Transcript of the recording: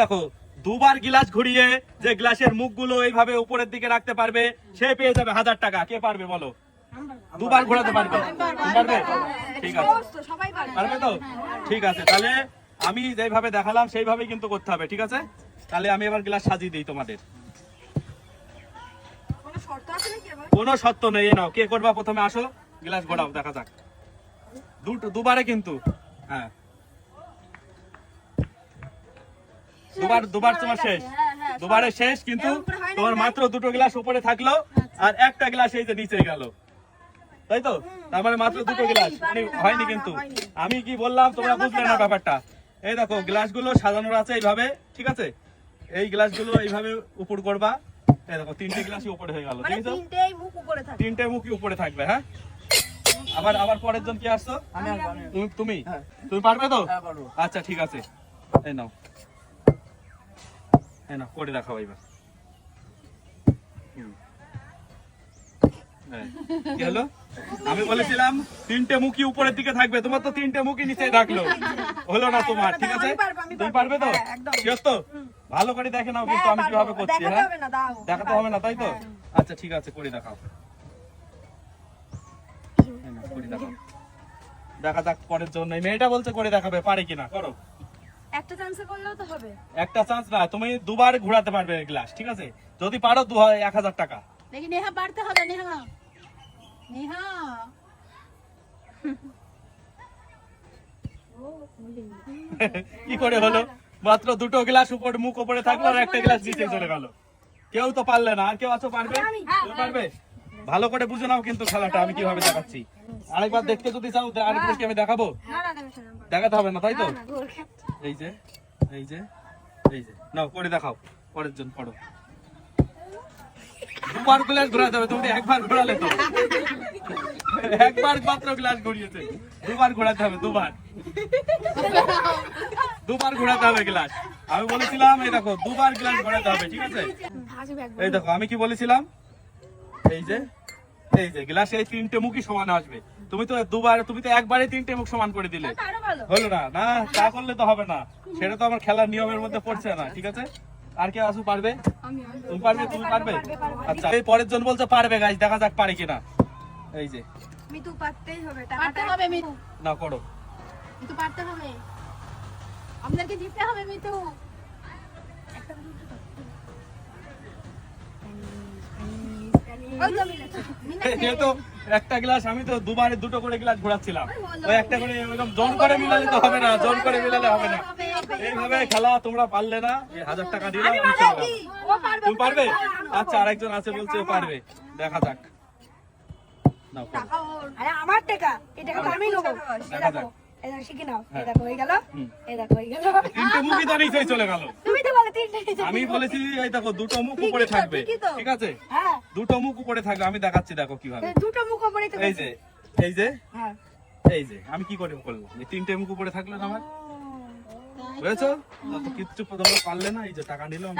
দেখো, দুবার গ্লাস ঘুরিয়ে যে গ্লাসের মুখগুলো এইভাবে উপরের দিকে রাখতে পারবে, সে পেয়ে যাবে হাজার টাকা। কে পারবে বলো? দুবার ঘোরাতে পারবে। ঠিক আছে। পারবে তো? ঠিক আছে। তাহলে আমি যেভাবে দেখালাম, সেইভাবেই কিন্তু করতে হবে, ঠিক আছে? তাহলে আমি এবার গ্লাস সাজিয়ে দিই তোমাদের। কোনো শর্ত নেই নাও। কে করবা প্রথমে? আসো। গ্লাস ঘোরাও, দেখা যাক। দুটো দুবারে কিন্তু। হ্যাঁ। দুবার দুবার তোমার শেষ। হ্যাঁ, হ্যাঁ, দুবারে শেষ কিন্তু হয় তোমার মাত্র দুটো গ্লাস উপরে থাকল আর একটা গ্লাস এই যে নিচে গেল। তাই তো? তার মানে মাত্র দুটো গ্লাস। মানে হয়নি কিন্তু। আমি কি বললাম তোমরা বুঝলে না ব্যাপারটা। এই দেখো গ্লাসগুলো সাজানোর আছে এইভাবে ঠিক আছে? এই গ্লাসগুলো এইভাবে উপর করবা। এই দেখো তিনটে গ্লাসই উপরে হয়ে গেল মানে তিনটেই মুখ উপরে থাকে তিনটে মুখই উপরে থাকবে হ্যাঁ? আবার আবার পরের জন কি আসছো? তুমি তুমি? তুমি পারবে তো? আচ্ছা ঠিক আছে। এই নাও। নাও করে কি হলো? আমি বলেছিলাম তিনটে মুখই উপরের দিকে থাকবে। তোমার তো তিনটে মুখই নিচে থাকল। হলো না তোমার ঠিক আছে? তুমি পারবে। তো? হ্যাঁ, শিওর তো? ভালো করে দেখে নাও কিন্তু হ্যাঁ, আমি কীভাবে করছি দেখাতে হ্যাঁ? হবে না, দেখাতে হবে না তাই তো? আচ্ছা ঠিক আছে করে দেখাও। করে দেখাও। দেখা যাক পরের জন্য। মেয়েটা বলছে করে দেখাবে পারে কিনা করো। একটা চান্সে করলেও তো হবে। একটা চান্স না তুমি দুবার ঘোরাতে পারবে গ্লাস ঠিক আছে? যদি পারো দু এক হাজার টাকা। দেখি নেহা পারতে হবে নেহা। নেহা। কি করে হলো? মাত্র দুটো গ্লাস উপর মুখ উপরে থাকল আর একটা গ্লাস নিচে চলে গেল। কেউ তো পারলে না আর কেউ আছো পারবে? পারবে? ভালো করে বুঝে নাও কিন্তু খেলাটা আমি কীভাবে দেখাচ্ছি। আরেকবার দেখতে যদি চাও আরেকবার কি আমি দেখাবো? দেখাতে হবে না তাই তো। এই যে এই যে এই যে। নাও করে দেখাও। পরের জন পড়ো। দুবার গ্লাস ঘোরাতে হবে তুমি একবার ঘোরালে তো। একবার মাত্র গ্লাস ঘুরিয়েছে। দুবার ঘোরাতে হবে, দুবার। দুবার ঘোরাতে হবে গ্লাস আমি বলেছিলাম, এই দেখো, দুবার গ্লাস ঘোরাতে হবে, ঠিক আছে? এই দেখো, আমি কি বলেছিলাম? এই যে এই যে গ্লাসে এই তিনটে মুখই সমান আসবে। তুমি তো দুবার তুমি তো একবারে তিনটে মুখ সমান করে দিলে। হলো না না তা করলে তো হবে না। সেটা তো আমার খেলার নিয়মের মধ্যে পড়ছে না ঠিক আছে? আর কে আসু পারবে? তুমি পারবে তুমি পারবে আচ্ছা এই পরের জন বলছে পারবে গাইজ দেখা যাক পারে কিনা। এই যে। মিতু পারতেই হবে পারতে হবে মিতু। না করো। মিতু পারতে হবে। আপনাদেরকে জিততে হবে মিতু। ওই তো। একটা গ্লাস আমি তো দুবারে দুটো করে গ্লাস ঘোরাচ্ছিলাম। ওই একটা করে এরকম জোর করে মিলালে তো হবে না জোর করে মিলালে হবে না। এইভাবে খেলা তোমরা পারলে না হাজার টাকা দিলাম তুমি পারবে? আচ্ছা আরেকজন আছে বলছে পারবে। দেখা যাক। আমার টাকা? এই টাকা আমি নেব। দেখা যাক। বলেছি এই দেখো দুটো মুখ উপরে থাকবে। ঠিক আছে? হ্যাঁ। দুটো মুখ উপরে থাকবে আমি দেখাচ্ছি দেখো কীভাবে। এই দুটো মুখ উপরে এই যে এই যে হ্যাঁ। এই যে আমি কি করে করলাম? এই তিনটে মুখ উপরে থাকল না আমার? বুঝেছ? তো কিচ্ছু তোমরা পারলে না এই যে টাকা নিলাম